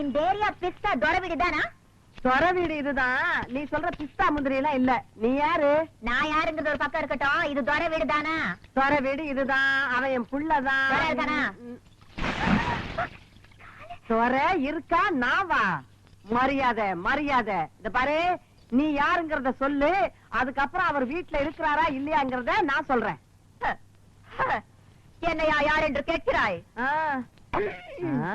இந்த ஏரியா பிஸ்தா தொட வீடுதானா சொர வீடு இதுதான். நீ சொல்ற பிஸ்தா முந்திரி எல்லாம் இல்ல. நீ யாரு? நான் யாருங்கிறது ஒரு பக்கம் இருக்கட்டும். இது வீடுதானா சொர வீடு இதுதான். அவன் என் புள்ளதான்? சொர இருக்கா? நாவா? மரியாதை மரியாதை. இந்த பாரு நீ யாருங்கறத சொல்லு. அதுக்கப்புறம் அவர் வீட்டுல இருக்கிறாரா இல்லையாங்கறத நான் சொல்றேன். என்னையா யார் என்று கேட்கிறாய்? ஆ. ஆ?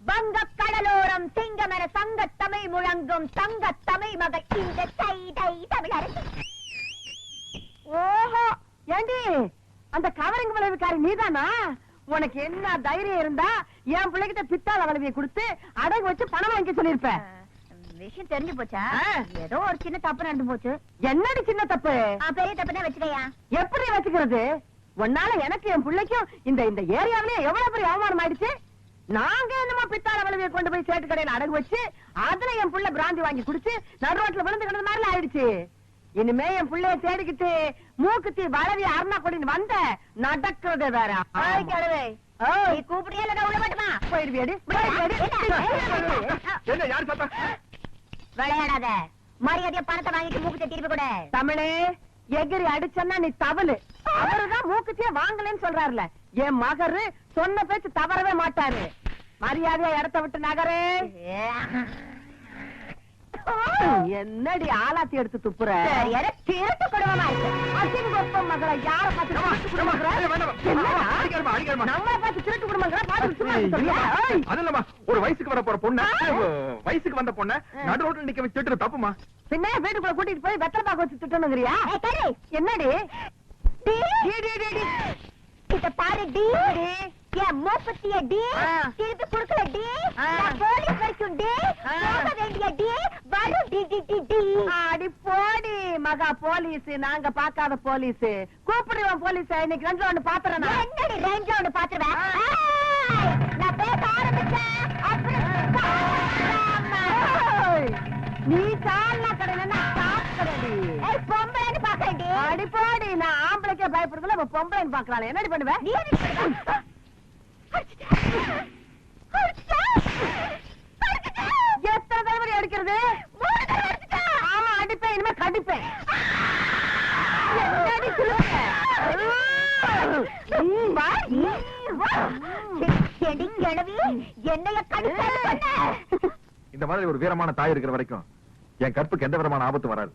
வங்க கடலோரம் சிங்கமென சங்க தமிழ் முழங்கும் தங்க தமிழ் மகள் இந்த தைதை தமிழரசி. ஓஹோ ஏண்டி? அந்த கவரிங் விளைவுக்காரி நீதானா? உனக்கு என்ன தைரியம் இருந்தா என் பிள்ளைகிட்ட பித்தாள வளைவியை கொடுத்து அடகு வச்சு பணம் வாங்கி சொல்லிருப்ப விஷயம் தெரிஞ்சு போச்சா. ஏதோ ஒரு சின்ன தப்பு நடந்து போச்சு. என்னடி சின்ன தப்பு? பெரிய தப்புனா வச்சுக்கையா. எப்படி வச்சுக்கிறது? உன்னால எனக்கு என் பிள்ளைக்கும் இந்த இந்த ஏரியாவிலேயே எவ்வளவு பெரிய அவமானம் ஆயிடுச்சு? நாங்க என்னமோ பித்தாள வளைவியை கொண்டு போய் சேட்டு கடையில அடகு வச்சு அதுல என் புள்ள பிராந்தி வாங்கி குடிச்சு நடு ரோட்ல விழுந்து கிடந்த மாதிரி ஆயிடுச்சு. இனிமே என் புள்ளைய தேடிக்கிட்டு மூக்குத்தி வளவி அருணா கொடின்னு வந்த நடக்கிறது வேற. கூப்பிடியா இல்ல உள்ள மாட்டுமா போயிடுவியாடி? என்ன யார் விளையாடாத. மரியாதையா பணத்தை வாங்கிட்டு மூக்கு திருப்பி கூட. தமிழே எகிரி அடிச்சன்னா நீ தவளு அவருதான் மூக்குத்தியே வாங்கலன்னு சொல்றாருல. என் மகரு சொன்ன பேச்சு தவறவே மாட்டாரு. மரியாதையா இடத்த விட்டு நகரே. என்னடி ஆலாத்தி எடுத்து துப்புற? திருட்டு குடும்பமா இருக்கு. அசிங்க கொப்பம் மகள யார பார்த்து திருட்டு ஒரு வயசுக்கு வர போற பொண்ணு வயசுக்கு வந்த பொண்ணு நடு ரோட்ல நிக்க வச்சு திட்டுறது தப்புமா பின்ன வீட்டுக்குள்ள கூட்டிட்டு போய் வெத்தலை பாக்க வச்சு திட்டணுங்கிறியா. என்னடி? டி. டி, டி, டி, டி. இத பாரு டி. என் மூப்பத்திய டி. திருப்பி குடுக்கல டி. போலீஸ் வரைக்கும் டி. வேண்டிய டி வரும் டி டி டி டி அடி போடி மகா போலீஸ் நாங்க பாக்காத போலீஸ். கூப்பிடுவோம் போலீஸ் இன்னைக்கு ரெண்டு ஒண்ணு பாத்துறேன். என்னடி ஒண்ணு பாத்துருவேன் நான் பேச ஆரம்பிச்சேன். நீ சால்னா கடையில காசு கடைடி ஏய், பொம்பளைன்னு அடி போடி நான் ஆம்பளைக்கே பயப்படுறதுல இப்ப பொம்பளைன்னு பாக்கலாம் என்னடி பண்ணுவ? நீ. எத்தனை தடவை அடிக்கிறது? சொன்ன இந்த மாதிரி ஒரு வீரமான தாய் இருக்கிற வரைக்கும் என் கற்புக்கு எந்த விதமான ஆபத்து வராது.